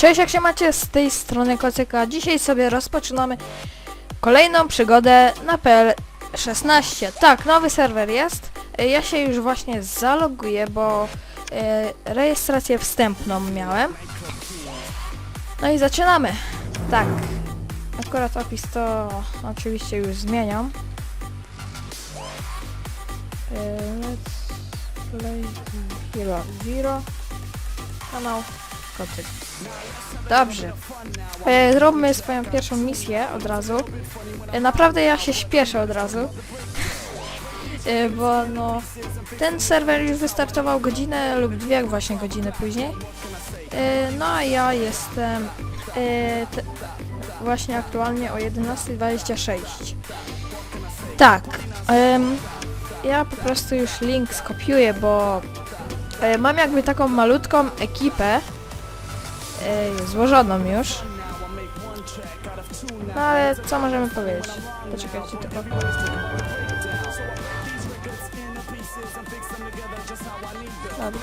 Cześć, jak się macie z tej strony Kocyka. Dzisiaj sobie rozpoczynamy kolejną przygodę na PL16. Tak, nowy serwer jest. E, Ja się już właśnie zaloguję, bo e, rejestrację wstępną miałem. No i zaczynamy. Tak. Akurat opis to oczywiście już zmieniam. E, Let's play Hero Zero. Kanał Dobrze. E, zróbmy swoją pierwszą misję od razu. E, naprawdę ja się śpieszę od razu. E, bo no... Ten serwer już wystartował godzinę lub dwie właśnie godziny później. E, no a ja jestem e, te, właśnie aktualnie o 11.26. Tak. ja po prostu już link skopiuję, bo e, mam jakby taką malutką ekipę, e, złożoną już. No ale co możemy powiedzieć? Poczekajcie tylko. Dobra.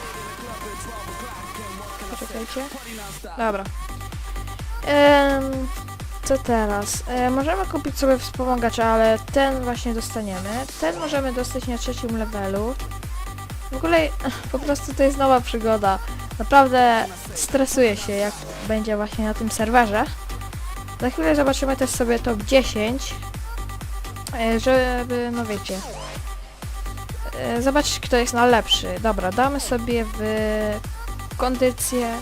Poczekajcie. Dobra. Em, co teraz? E, możemy kupić sobie wspomagacza, ale ten właśnie dostaniemy. Ten możemy dostać na trzecim levelu. W ogóle po prostu to jest nowa przygoda. Naprawdę stresuję się, jak będzie właśnie na tym serwerze. Za chwilę zobaczymy też sobie top 10, e, żeby, no wiecie, e, zobaczyć kto jest najlepszy. Dobra, damy sobie w kondycję,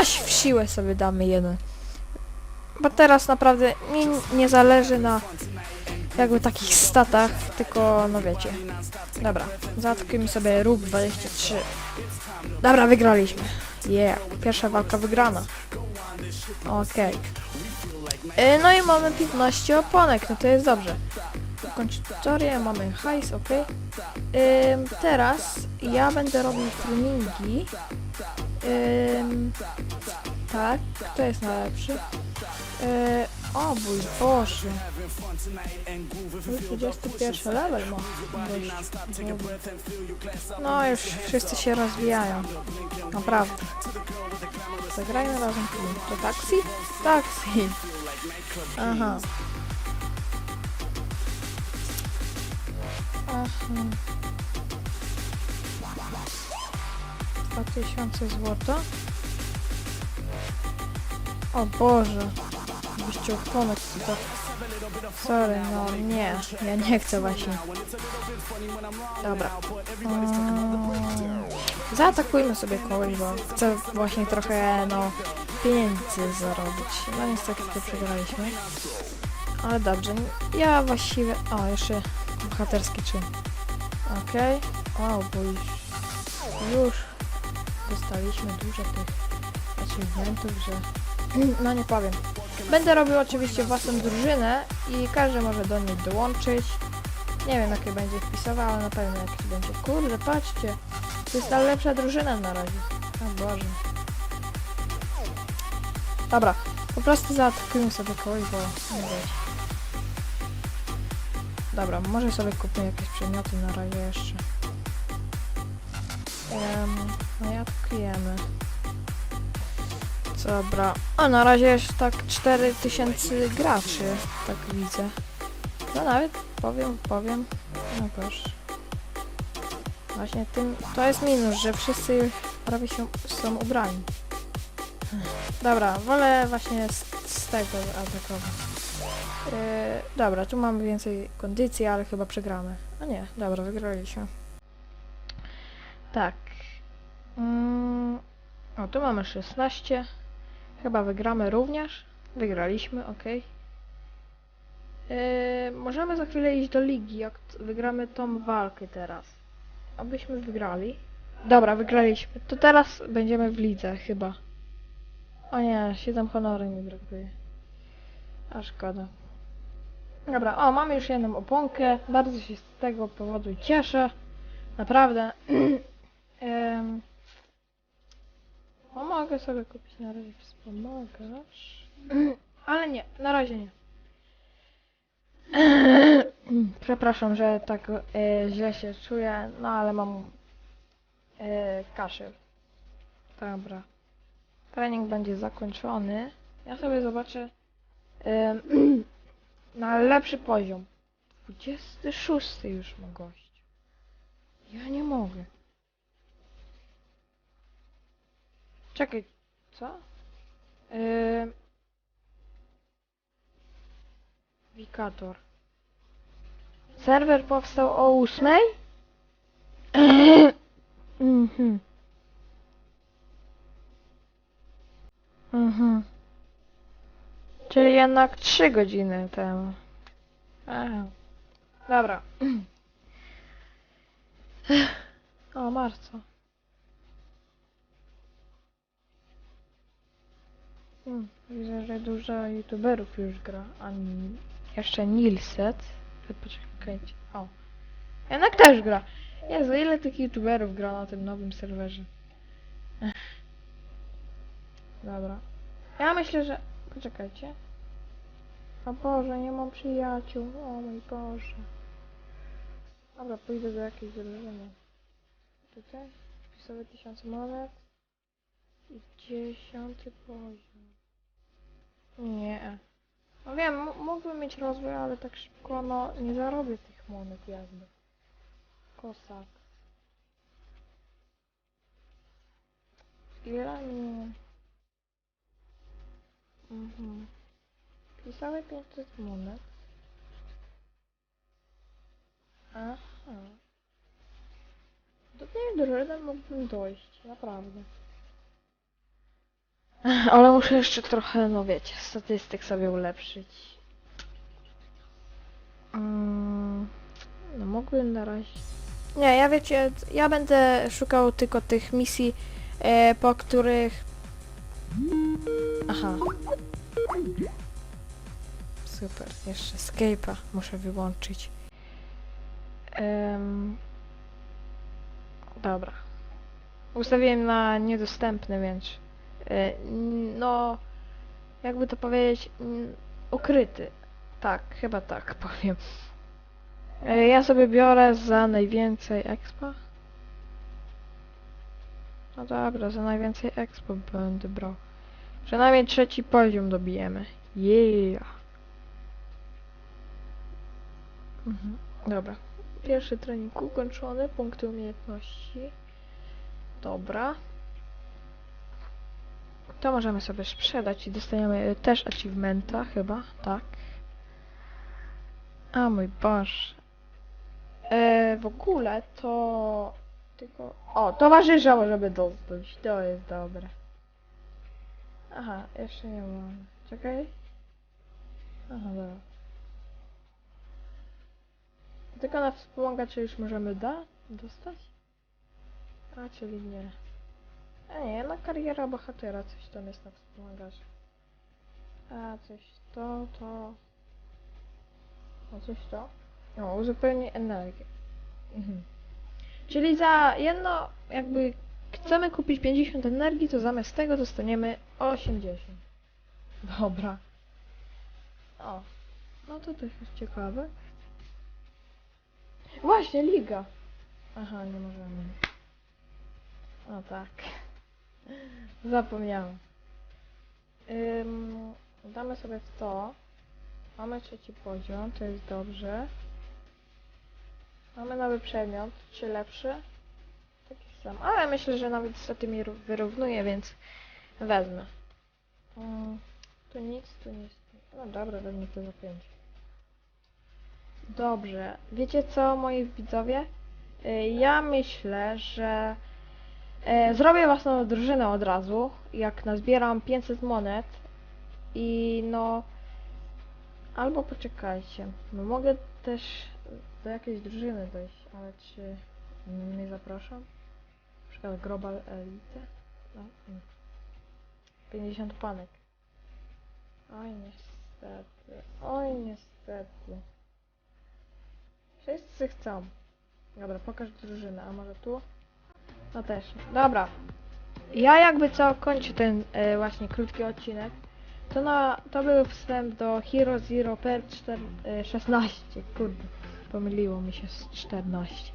aż w siłę sobie damy jeden. Bo teraz naprawdę mi nie zależy na jakby takich statach, tylko no wiecie. Dobra, zaatakujmy sobie róg 23. Dobra, wygraliśmy. Yeah, pierwsza walka wygrana. Okej. E, No i mamy 15 oponek, no to jest dobrze. Kończyć tutorię, mamy hajs, ok. Teraz ja będę robił treningi. Ym, tak, kto jest najlepszy? Yy, o mój Boże. Już 21 level ma. No już wszyscy się rozwijają. Naprawdę. Zagrajmy razem. To taksi? Taksi. Aha. Aha. 2000 złota. O Boże. Byście oponek to... Sorry, no nie. Ja nie chcę właśnie. Dobra. Mm, Zaatakujmy sobie kogoś, bo chcę właśnie trochę, no, pieniędzy zarobić. No niestety to przegraliśmy. Ale dobrze. Ja właściwie... O, jeszcze bohaterski czyn. Okej. O, bo już... Już dostaliśmy dużo tych achievementów, że... No nie powiem. Będę robił oczywiście własną drużynę i każdy może do niej dołączyć. Nie wiem jakie będzie wpisowa, ale na pewno jakieś będzie. Kurde, patrzcie. To jest najlepsza drużyna na razie. O Boże. Dobra, po prostu zaatakujmy sobie kogoś, bo nie wiecie. Dobra, może sobie kupimy jakieś przedmioty na razie jeszcze. Um, no i atakujemy. Dobra. A na razie jest tak 4000 graczy, tak widzę. No nawet powiem, powiem. No proszę. Właśnie tym, to jest minus, że wszyscy już prawie się są ubrani. Dobra, wolę właśnie z, z tego atakować. Yy, dobra, tu mamy więcej kondycji, ale chyba przegramy. A nie, dobra, wygraliśmy. Tak. Mm, o, tu mamy 16. Chyba wygramy również. Wygraliśmy, ok. Yy, możemy za chwilę iść do ligi, jak wygramy tą walkę teraz. Abyśmy wygrali. Dobra, wygraliśmy. To teraz będziemy w lidze chyba. O nie, 7 honory mi brakuje. A szkoda. Dobra, o, mamy już jedną oponkę. Bardzo się z tego powodu cieszę. Naprawdę. Em, o, mogę sobie kupić na razie wspomagasz. Ale nie, na razie nie. Przepraszam, że tak e, źle się czuję, no ale mam e, kaszel. Dobra. trening będzie zakończony, ja sobie zobaczę em, na lepszy poziom. 26 już ma. Ja nie mogę. Czekaj, co? Ym... Wikator. Serwer powstał o 8? Mhm. Mhm. Czyli jednak 3 godziny temu. Aha. Dobra. O, Marco. Widzę, że dużo youtuberów już gra, a jeszcze Nilset. Poczekajcie. O. Jednak też gra. Jezu, ile tych youtuberów gra na tym nowym serwerze? Dobra. Ja myślę, że... Poczekajcie. O Boże, nie mam przyjaciół. O mój Boże. Dobra, pójdę do jakiejś drużyny. Tutaj. Wpisowe tysiące monet. Dziesiąty poziom. Nie. No wiem, mógłbym mieć rozwój, ale tak szybko, no, nie zarobię tych monet jakby. Kosak. Ile mi... Mhm. Pisały 500 monet. Aha. Do tej drużyny mógłbym dojść, naprawdę. Ale muszę jeszcze trochę, no wiecie, statystyk sobie ulepszyć. Mm, no mógłbym na razie... Nie, ja wiecie, ja będę szukał tylko tych misji, e, po których... Aha. Super, jeszcze Escape'a muszę wyłączyć. Em, dobra. Ustawiłem na niedostępny, więc... n- no... Jakby to powiedzieć... Ukryty. Tak, chyba tak powiem. E, Ja sobie biorę za najwięcej expa. No dobra, za najwięcej expo będę brał. Przynajmniej trzeci poziom dobijemy. Yeah. Mhm. Dobra. Pierwszy trening ukończony. Punkty umiejętności. Dobra. To możemy sobie sprzedać i dostaniemy też achievementa chyba, tak. A mój Boże. E, w ogóle to... Tylko... O, towarzysza możemy dostać. To jest dobre. Aha, jeszcze nie mam. Czekaj. Aha, dobra. Tylko na wspomagacza już możemy da dostać? A, czyli nie. A nie, na kariera bohatera coś tam jest na wspomagaczu. A, coś to, to... A coś to? O, uzupełni energię. Mhm. Czyli za jedno, jakby chcemy kupić 50 energii, to zamiast tego dostaniemy 80. Dobra. O, no to też jest ciekawe. Właśnie, liga. Aha, nie możemy. O tak. Zapomniałem. Ym, damy sobie w to. Mamy trzeci poziom, to jest dobrze. Mamy nowy przedmiot, czy lepszy? Taki sam, ale myślę, że nawet tymi ró- wyrównuje, więc wezmę. Mm, tu nic, tu nic. No dobra, wezmę to za 5. Dobrze. Wiecie co, moi widzowie? Y, Ja myślę, że e, zrobię własną drużynę od razu, jak nazbieram 500 monet i no albo poczekajcie, no mogę też do jakiejś drużyny dojść, ale czy nie zapraszam? Na przykład Global Elite? No, mm. 50 panek. Oj niestety, oj niestety. Wszyscy chcą. Dobra, pokaż drużynę, a może tu? No też. Dobra. Ja jakby co kończę ten e, właśnie krótki odcinek. To na to był wstęp do Hero Zero per 4, e, 16. Kurde, pomyliło mi się z 14.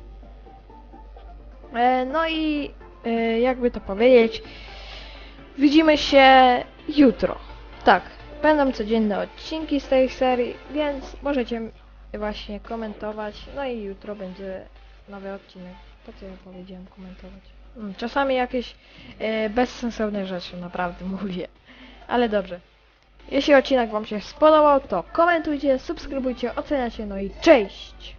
E, no i e, jakby to powiedzieć, widzimy się jutro. Tak, będą codzienne odcinki z tej serii, więc możecie właśnie komentować. No i jutro będzie nowy odcinek. Po co ja powiedziałem komentować? Mm, Czasami jakieś e, bezsensowne rzeczy naprawdę mówię. Ale dobrze. Jeśli odcinek Wam się spodobał, to komentujcie, subskrybujcie, oceniacie, no i cześć!